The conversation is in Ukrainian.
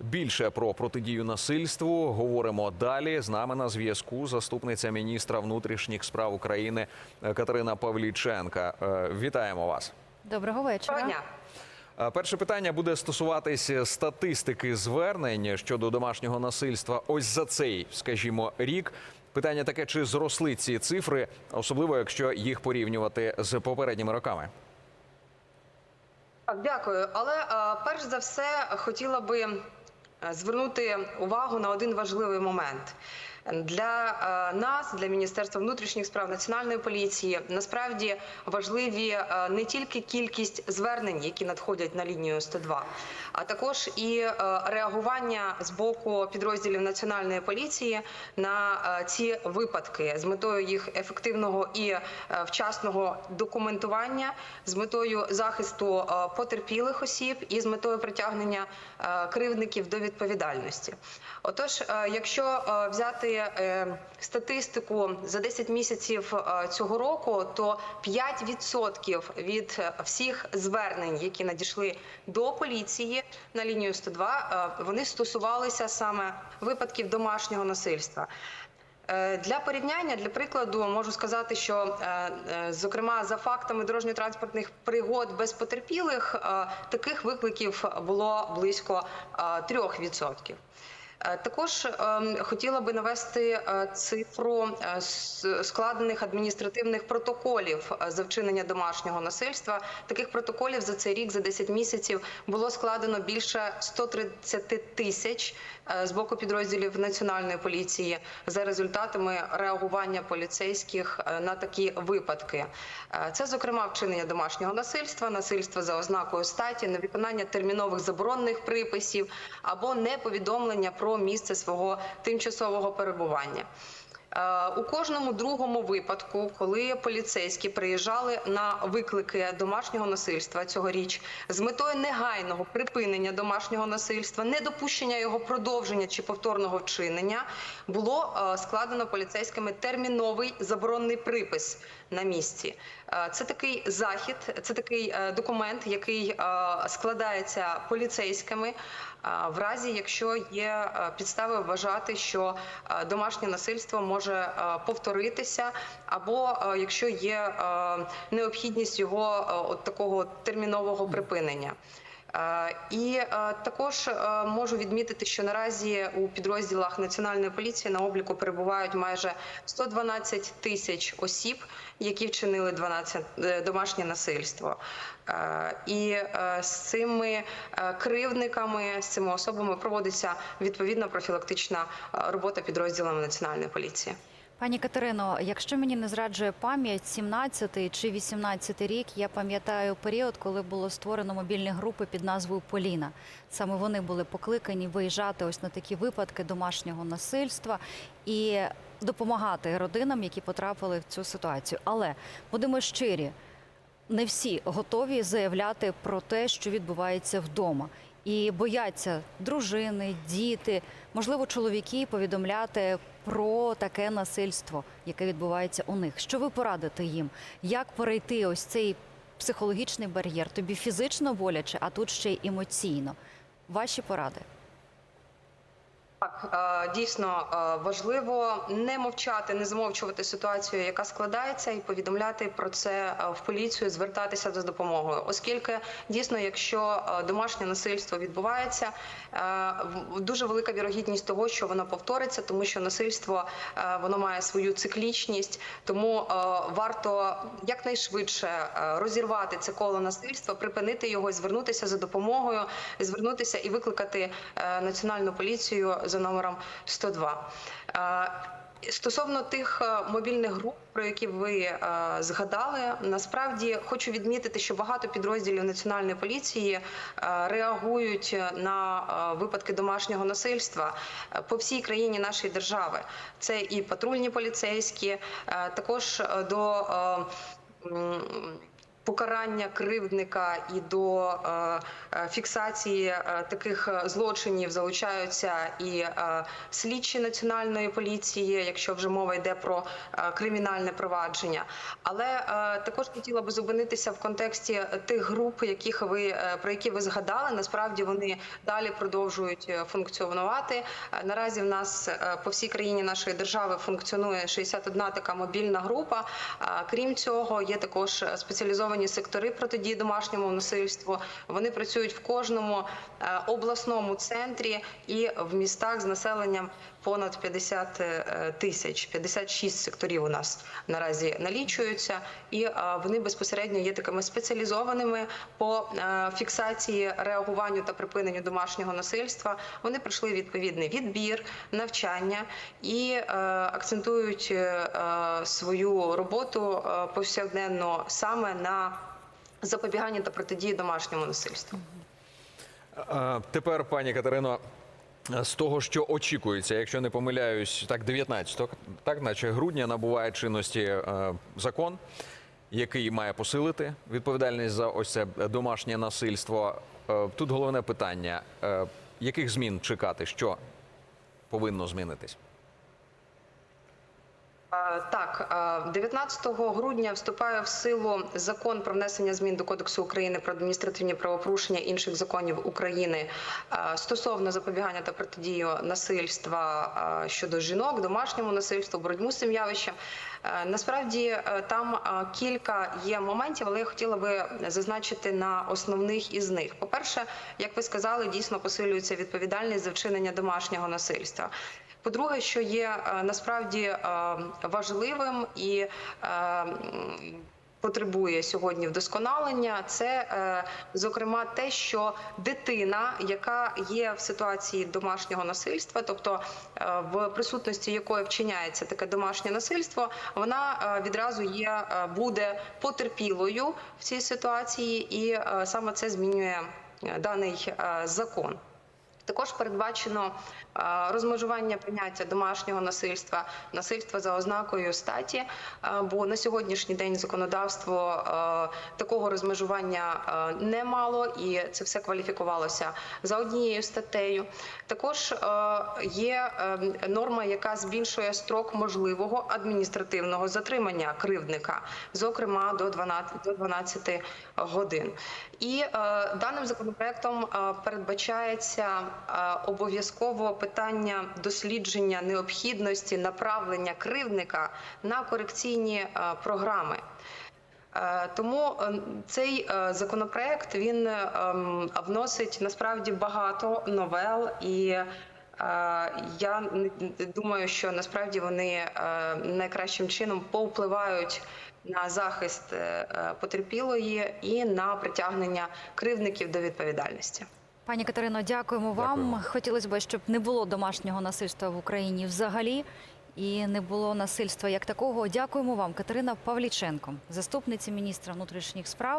Більше про протидію насильству говоримо далі. З нами на зв'язку заступниця міністра внутрішніх справ України Катерина Павліченка. Е, Вітаємо вас. Доброго вечора. Доброго дня. Е, Перше питання буде стосуватись статистики звернень щодо домашнього насильства. Ось за цей, скажімо, рік. Питання таке: чи зросли ці цифри, особливо якщо їх порівнювати з попередніми роками? Так, Дякую. Але е, перш за все хотіла би звернути увагу на один важливий момент. Для е, нас, для Міністерства внутрішніх справ Національної поліції, насправді важливі е, не тільки кількість звернень, які надходять на лінію 102, а також і е, реагування з боку підрозділів Національної поліції на ці випадки з метою їх ефективного і вчасного документування, з метою захисту потерпілих осіб і з метою притягнення кривдників до відповідальності. Отож, якщо взяти статистику за 10 місяців е, цього року, то 5% від е, всіх звернень, які надійшли до поліції на лінію 102, е, вони стосувалися саме випадків домашнього насильства. Е, Для порівняння, для прикладу, можу сказати, що е, е, зокрема за фактами дорожньо-транспортних пригод без потерпілих е, таких викликів було близько е, 3%. Е, Також ем, хотіла би навести е, цифру е, складених адміністративних протоколів за вчинення домашнього насильства. Таких протоколів за цей рік, за 10 місяців, було складено більше 130 тисяч з боку підрозділів національної поліції за результатами реагування поліцейських на такі випадки. Це, зокрема, вчинення домашнього насильства, насильства за ознакою статі, невиконання термінових заборонних приписів або неповідомлення про місце свого тимчасового перебування. Е, У кожному другому випадку, коли поліцейські приїжджали на виклики домашнього насильства цьогоріч з метою негайного припинення домашнього насильства, недопущення його продовження чи повторного вчинення, було е, складено поліцейськими терміновий заборонний припис на місці. Е, Це такий захід, це такий документ, який складається поліцейськими. В разі, якщо є е, підстави вважати, що е, домашнє насильство може е, повторитися, або якщо є необхідність його от такого термінового припинення. Е, І е, також е, можу відмітити, що наразі у підрозділах національної поліції на обліку перебувають майже 112 тисяч осіб, які вчинили 12 е, домашнє насильство. І з цими кривдниками, з цими особами проводиться відповідна профілактична робота підрозділами національної поліції. Пані Катерино, якщо мені не зраджує пам'ять, 17 чи 18 рік, я пам'ятаю період, коли було створено мобільні групи під назвою Поліна. Саме вони були покликані виїжджати ось на такі випадки домашнього насильства і допомагати родинам, які потрапили в цю ситуацію. Але будемо щирі, не всі готові заявляти про те, що відбувається вдома. І бояться дружини, діти, можливо, чоловіки повідомляти про таке насильство, яке відбувається у них. Що ви порадите їм? Як перейти ось цей психологічний бар'єр? Тобі фізично боляче, а тут ще й емоційно. Ваші поради. Так, е, дійсно е, важливо не мовчати, не змовчувати ситуацію, яка складається, і повідомляти про це е, в поліцію, звертатися за допомогою, оскільки дійсно, якщо домашнє насильство відбувається, дуже велика вірогідність того, що воно повториться, тому що насильство воно має свою циклічність, тому варто якнайшвидше розірвати це коло насильства, припинити його, звернутися за допомогою, звернутися і викликати національну поліцію за номером 102. Е, Стосовно тих е, мобільних груп, про які ви е, згадали, насправді хочу відмітити, що багато підрозділів національної поліції реагують на випадки домашнього насильства по всій країні нашої держави. Це і патрульні поліцейські, також до. Покарання кривдника і до е, е, фіксації е, таких злочинів залучаються і слідчі національної поліції, якщо вже мова йде про кримінальне провадження. Але також хотіла би зупинитися в контексті тих груп, яких ви про які ви згадали. Насправді вони далі продовжують функціонувати. Наразі в нас по всій країні нашої держави функціонує 61 така мобільна група. Крім цього, є також спеціалізовані сектори протидії домашньому насильству. Вони працюють в кожному е, обласному центрі і в містах з населенням понад 50 е, тисяч. 56 секторів у нас наразі налічуються, і вони безпосередньо є такими спеціалізованими по е, фіксації, реагуванню та припиненню домашнього насильства. Вони пройшли відповідний відбір, навчання і е, акцентують свою роботу повсякденно саме на запобіганні та протидії домашньому насильству. Тепер, пані Катерино, з того, що очікується, якщо не помиляюсь, так 19 так, наче грудня набуває чинності е, закон, який має посилити відповідальність за ось це домашнє насильство. Е, Тут головне питання: е, яких змін чекати, що повинно змінитись? Так, е, 19 грудня вступає в силу закон про внесення змін до Кодексу України про адміністративні правопорушення інших законів України стосовно запобігання та протидії насильства щодо жінок, домашньому насильству, боротьбу з цим явищем. Насправді е, там кілька є моментів, але я хотіла би зазначити на основних із них. По-перше, як ви сказали, дійсно посилюється відповідальність за вчинення домашнього насильства. По-друге, що є е, насправді е, важливим і е, потребує сьогодні вдосконалення, це зокрема те, що дитина, яка є в ситуації домашнього насильства, тобто в присутності якої вчиняється таке домашнє насильство, вона відразу є буде потерпілою в цій ситуації, і саме це змінює даний закон. Також передбачено розмежування поняття домашнього насильства, насильства за ознакою статі. е, Бо на сьогоднішній день законодавство е, такого розмежування е, не мало, і це все кваліфікувалося за однією статтею. Також е, є е, норма, яка збільшує строк можливого адміністративного затримання кривдника, зокрема до 12, до 12 годин. І е, даним законопроектом е, передбачається е, обов'язково питання дослідження необхідності направлення кривдника на корекційні е, програми. Е, Тому е, цей законопроект він вносить насправді багато новел і. Я думаю, що насправді вони найкращим чином повпливають на захист потерпілої і на притягнення кривдників до відповідальності. Пані Катерино, дякуємо вам. Дякуємо. Хотілося б, щоб не було домашнього насильства в Україні взагалі. І не було насильства як такого. Дякуємо вам, Катерина Павліченко, заступниця міністра внутрішніх справ.